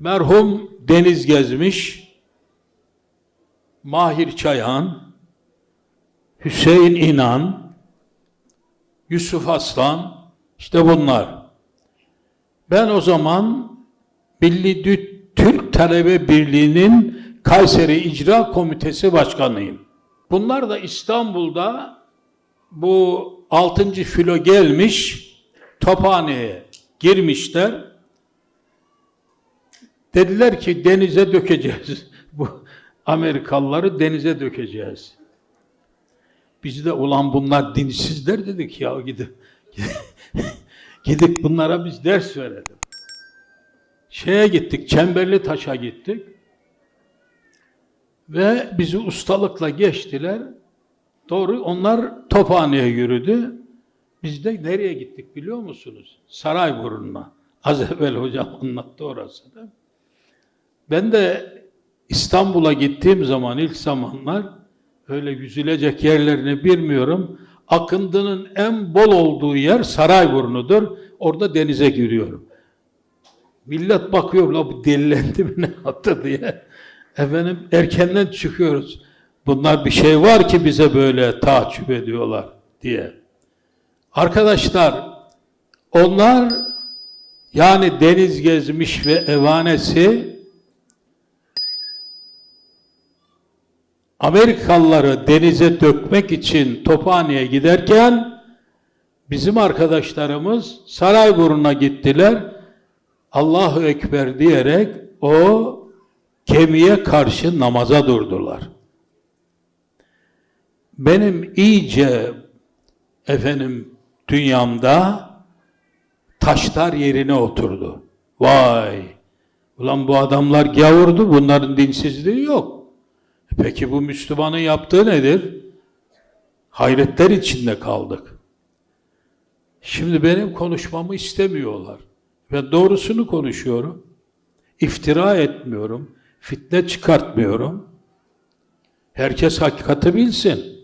merhum Deniz Gezmiş, Mahir Çayan, Hüseyin İnan, Yusuf Aslan, işte bunlar. Ben o zaman Milli Türk Talebe Birliği'nin Kayseri İcra Komitesi Başkanıyım. Bunlar da İstanbul'da bu 6. filo gelmiş Tophane'ye girmişler. Dediler ki denize dökeceğiz. Bu Amerikalıları denize dökeceğiz. Biz de ulan bunlar dinsizler dedik ya gidip gidip bunlara biz ders verelim. Şeye gittik, Çemberli Taş'a gittik. Ve bizi ustalıkla geçtiler. Doğru onlar Tophane'ye yürüdü. Biz de nereye gittik biliyor musunuz? Sarayburnu'na. Az evvel hocam anlattı orasını. Ben de İstanbul'a gittiğim zaman ilk zamanlar öyle yüzülecek yerlerini bilmiyorum. Akıntının en bol olduğu yer Sarayburnu'dur. Orada denize giriyorum. Millet bakıyor la bu delilendi mi ne yaptı diye. Efendim erkenden çıkıyoruz. Bunlar bir şey var ki bize böyle takip ediyorlar diye. Arkadaşlar onlar yani deniz gezmiş ve evanesi Amerikalıları denize dökmek için Tophane'ye giderken bizim arkadaşlarımız Sarayburnu'na gittiler. Allahu Ekber diyerek o gemiye karşı namaza durdular. Benim iyice efendim dünyamda taşlar yerine oturdu. Vay! Ulan bu adamlar gavurdu, bunların dinsizliği yok. Peki bu Müslümanın yaptığı nedir? Hayretler içinde kaldık. Şimdi benim konuşmamı istemiyorlar. Ben doğrusunu konuşuyorum. İftira etmiyorum. Fitne çıkartmıyorum. Herkes hakikati bilsin.